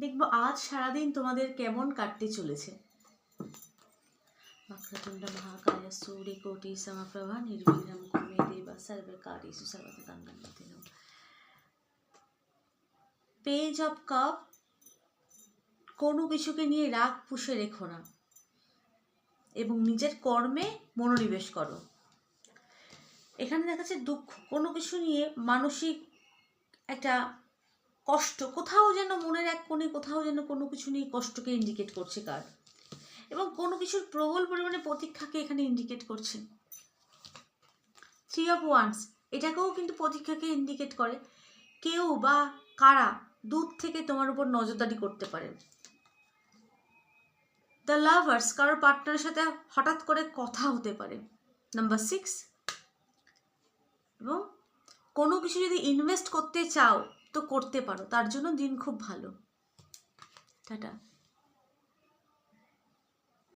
দেখব আজ সারাদিন তোমাদের কেমন কাটতে চলেছে। পেজ অব কাপ কোনো কিছুকে নিয়ে রাগ পুষে রেখো না। এবং নিজের কর্মে মনোনিবেশ করো। এখানে দেখা যাচ্ছে দুঃখ, কোনো কিছু নিয়ে মানসিক একটা কষ্ট, কোথাও যেন মনের এক কোণে, কোথাও যেন কোনো কিছু নিয়ে কষ্টকে ইন্ডিকেট করছে কার? এবং কোনো কিছুর প্রবল পরিমাণে প্রতীক্ষাকে এখানে ইন্ডিকেট করছে। থ্রি অফ ওয়ান্স এটাকেও কিন্তু প্রতীক্ষাকে ইন্ডিকেট করে। কেউ বা কারা দূর থেকে তোমার উপর নজরদারি করতে পারে। দ্য লাভার্স কারোর পার্টনারের সাথে হঠাৎ করে কথা হতে পারে। নাম্বার সিক্স এবং কোনো কিছু যদি ইনভেস্ট করতে চাও তো করতে পারো তার জন্য দিন খুব ভালো। টাটা।